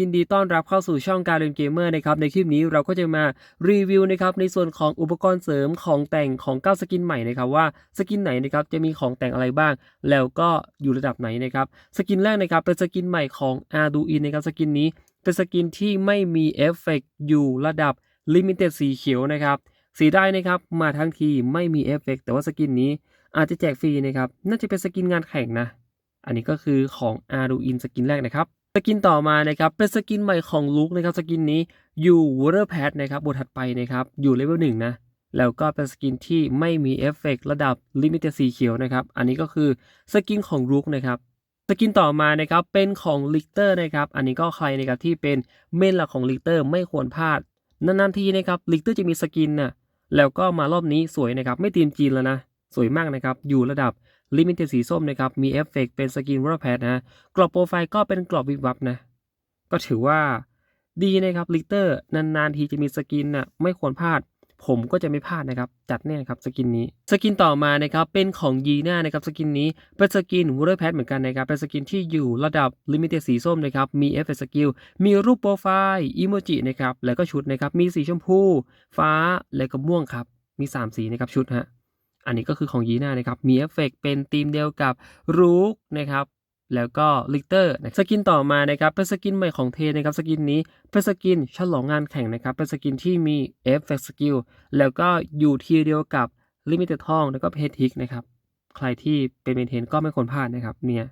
ยินดีต้อนรับเข้าสู่ช่องการเล่นเกมเมอร์นะครับในคลิปนี้เราก็จะมารีวิวนะครับในส่วนของอุปกรณ์เสริมของแต่งของ9สกินใหม่นะครับว่าสกินไหนนะครับจะมีของแต่งอะไรบ้าง แล้วก็อยู่ระดับไหนนะครับสกินแรกนะครับเป็นสกินใหม่ของ Arduino นะครับสกินนี้ เป็นสกินที่ไม่มีเอฟเฟกต์อยู่ระดับ Limited สีเขียวนะครับสีได้นะครับมาทั้งทีไม่มีเอฟเฟกต์แต่ว่าสกินนี้อาจจะแจกฟรีนะครับน่าจะเป็นสกินงานแข่งนะอันนี้ก็คือของ Arduino สกินแรกนะครับ สกินต่อมานะครับเป็นสกินใหม่ของลุกนะครับสกินนี้อยู่ Water Pad นะครับบทถัดไปนะครับอยู่เลเวลหนึ่งนะแล้วก็เป็นสกินที่ไม่มีเอฟเฟกระดับ Limited สีเขียวนะครับอันนี้ก็คือสกินของลุกนะครับสกินต่อมานะครับเป็นของลิกเตอร์นะครับอันนี้ก็ใครนะครับที่เป็นเมนหลักของลิกเตอร์ไม่ควรพลาดนานๆทีนะครับลิกเตอร์จะมีสกินน่ะแล้วก็มารอบนี้สวยนะครับไม่ตีมจีนแล้วนะสวยมากนะครับอยู่ระดับ ลิมิเต็ดสีส้มนะครับมีเอฟเฟกเป็นสกินวอร์แพดนะกรอบโปรไฟล์ก็เป็นกรอบวิบวับนะ ก็ถือว่าดีนะครับลิเตอร์นานๆทีจะมีสกินน่ะไม่ควรพลาด ผมก็จะไม่พลาดนะครับ จัดแน่ครับสกินนี้ สกินต่อมานะครับเป็นของยีน่านะครับสกินนี้เป็นสกินวอร์แพดเหมือนกันนะครับเป็นสกินที่อยู่ระดับลิมิเต็ดสีส้มนะครับมีเอฟเฟกสกิลมีรูปโปรไฟล์อีโมจินะครับแล้วก็ชุดนะครับมีสีชมพู ฟ้าและก็ม่วงครับมี 3 สีนะครับชุดฮะ อันนี้ก็คือของยีน่านะครับ มีเอฟเฟกเป็นธีมเดียวกับรูกนะครับ แล้วก็ลิกเตอร์สกินต่อมานะครับเป็นสกินใหม่ของเทนะครับ สกินนี้เป็นสกินฉลองงานแข่งนะครับ เป็นสกินที่มีเอฟเฟกสกิลแล้วก็อยู่ทีเดียวกับลิมิเต็ดทองแล้วก็เพจทิกนะครับ ใครที่เป็นเมนเทนก็ไม่ควรพลาดนะครับ เนี่ย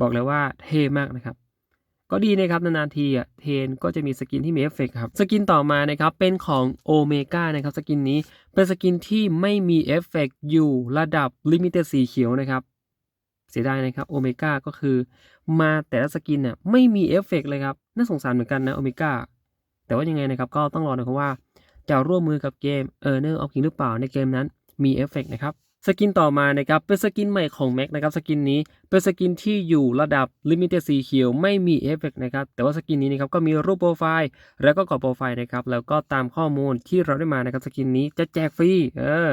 บอกเลยว่าเท่มากนะครับ ก็ดีนะครับนานๆทีอะเทนก็จะมีสกินที่มีเอฟเฟกต์ครับสกินต่อมานะครับเป็นของโอเมก้านะครับสกินนี้เป็นสกินที่ไม่มีเอฟเฟกต์อยู่ระดับลิมิเต็ดสีเขียวนะครับเสียดายนะครับโอเมก้าก็คือมาแต่ละสกินน่ะไม่มีเอฟเฟกต์เลยครับน่าสงสารเหมือนกันนะโอเมก้าแต่ว่ายังไงนะครับก็ต้องรอนะครับว่าจะร่วมมือกับเกม e a r n e r of King หรือเปล่าในเกมนั้นมีเอฟเฟกต์นะครับ สกินต่อมานะครับเป็นสกินใหม่ของ Mac นะครับสกินนี้เป็นสกินที่อยู่ระดับ Limited สีเขียวไม่มีเอฟเฟกต์นะครับแต่ว่าสกินนี้นะครับก็มีรูปโปรไฟล์ แล้วก็กรอบโปรไฟล์นะครับแล้วก็ตามข้อมูลที่เราได้มานะครับสกินนี้จะแจกฟรีเออ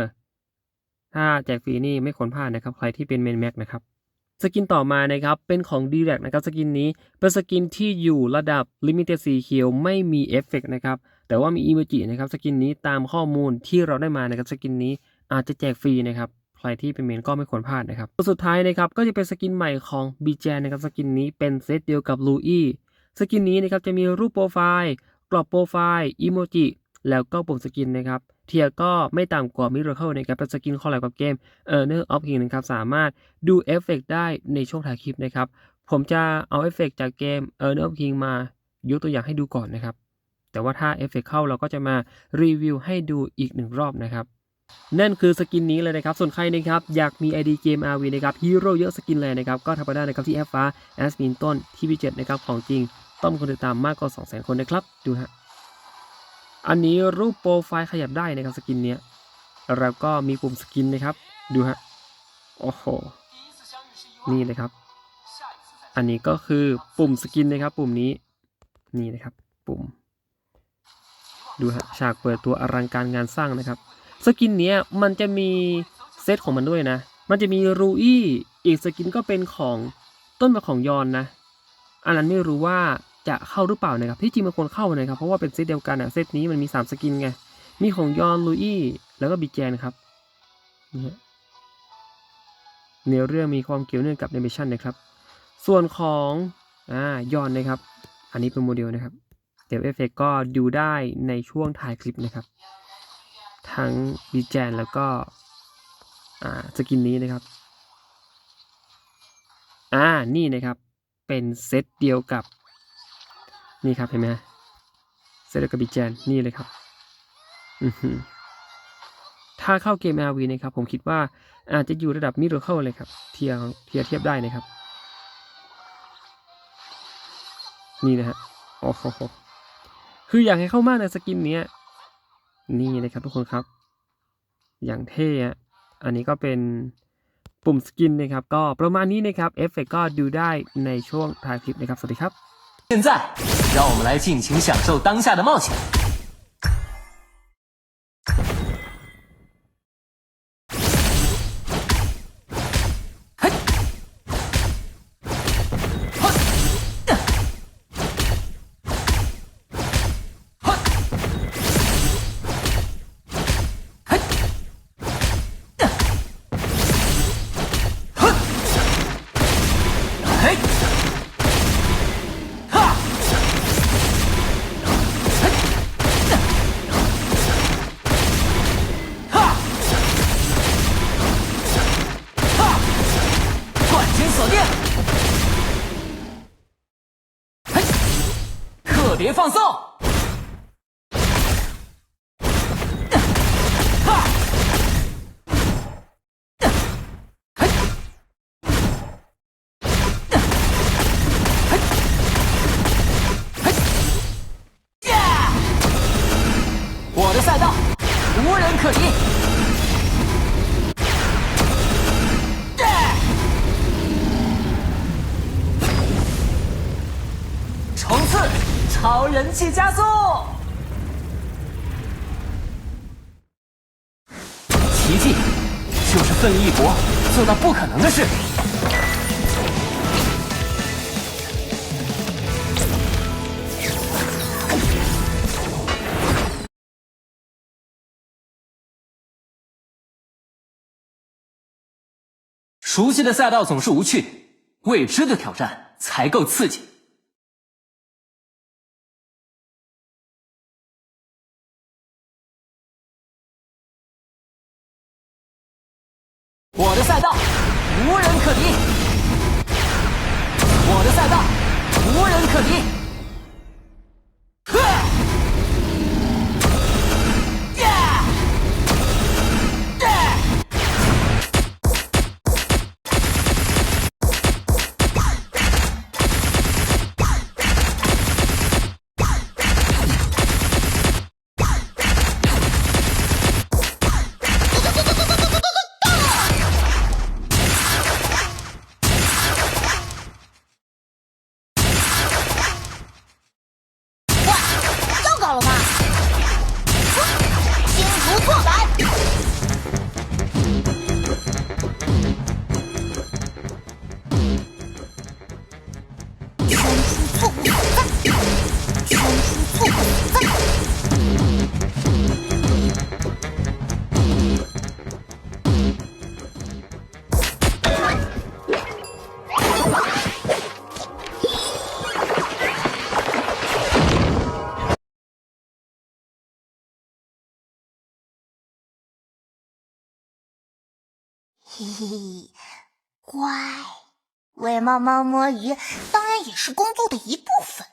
ถ้าแจกฟรีนี่ไม่ควรพลาดนะครับใครที่เป็นเมนแม็กนะครับสกินต่อมานะครับเป็นของ d i r e c นะครับสกินนี้เป็นสกินที่อยู่ระดับ Limited สีเขียวไม่มีเอฟเฟกต์นะครับแต่ว่ามีอีโมจินะครับสกินนี้ตามข้อมูลที่เราได้มานะครับสกินนี้อาจจะแจกฟรีนะครับ ใครที่เป็นเมนก็ไม่ควรพลาดนะครับตัวสุดท้ายนะครับก็จะเป็นสกินใหม่ของ b j นะครับสกินนี้เป็นเซตเดียวกับลูอี้สกินนี้นะครับจะมีรูปโปรไฟล์กรอบโปรไฟล์อีโมจิแล้วก็ปุ่มสกินนะครับเทียก็ไม่ต่ำกว่า Miracle นะครับเป็นสกินคอลแลบกับเกม e a r n e r of King นะครับสามารถดูเอฟเฟกต์ได้ในช่วงถ่ายคลิปนะครับผมจะเอาเอฟเฟกต์จากเกม e a r n e r of King มายกตัวอย่างให้ดูก่อนนะครับแต่ว่าถ้าเอฟเฟกต์เข้าเราก็จะมารีวิวให้ดูอีกหนึ่งรอบนะครับ นั่นคือสกินนี้เลยนะครับ ส่วนใครนะครับอยากมี ID เกม RV นะครับฮีโร่เยอะสกินเลยนะครับ ก็ทำไปได้นะครับที่แอปฟ้าแอสมินต้นที่วีเจ็ดนะครับ ของจริง ต้องมีคนติดตามมากกว่า 200,000 คนนะครับ ดูฮะ อันนี้รูปโปรไฟล์ขยับได้นะครับสกินเนี้ยแล้วก็มีปุ่มสกินนะครับ ดูฮะ โอ้โห นี่เลยครับ อันนี้ก็คือปุ่มสกินนะครับ ปุ่มนี้ นี่นะครับ ปุ่ม ดูฮะ ฉากเปิดตัวอลังการงานสร้างนะครับ สกินเนี้ยมันจะมีเซตของมันด้วยนะ มันจะมีรูอี้อีกสกินก็เป็นของต้นแบบของยอนนะ อันนั้นไม่รู้ว่าจะเข้าหรือเปล่านะครับ ที่จริงมันควรเข้านะครับ เพราะว่าเป็นเซตเดียวกันอะเซตนี้มันมี 3 สกินไง มีของยอนลูอี้แล้วก็บิแจนครับนี่เนื้อเรื่องมีความเกี่ยวเนื่องกับแอนิเมชันนะครับ ส่วนของอ่ายอนนะครับ อันนี้เป็นโมเดลนะครับ เดี๋ยวเอฟเฟกก็ดูได้ในช่วงถ่ายคลิปนะครับ ทั้งบีแจนแล้วก็สกินนี้นะครับอ่านี่นะครับเป็นเซตเดียวกับนี่ครับเห็นไหมเซตเดียวกับบีแจนนี่เลยครับอือหือถ้าเข้าเกม RV นะครับ ผมคิดว่าอาจจะอยู่ระดับมิโรเคิลเลยครับ เทียเทียเทียบได้นะครับ นี่นะฮะโอ้โหคืออยากให้เข้ามากในสกินเนี้ย นี่นะครับทุกคนครับ อย่างเท่อันนี้ก็เป็นปุ่มสกินนะครับ ก็ประมาณนี้นะครับ เอฟเฟกก็ดูได้ในช่วงถ่ายคลิปนะครับ สวัสดีครับ现在让我们来尽情享受当下的冒险别放松。哈！嘿！嘿！呀！我的赛道无人可敌。冲刺，超人气加速！奇迹就是奋力一搏，做到不可能的事。熟悉的赛道总是无趣，未知的挑战才够刺激。我的赛道无人可敌。呵！嘿嘿，乖，喂猫猫摸鱼当然也是工作的一部分。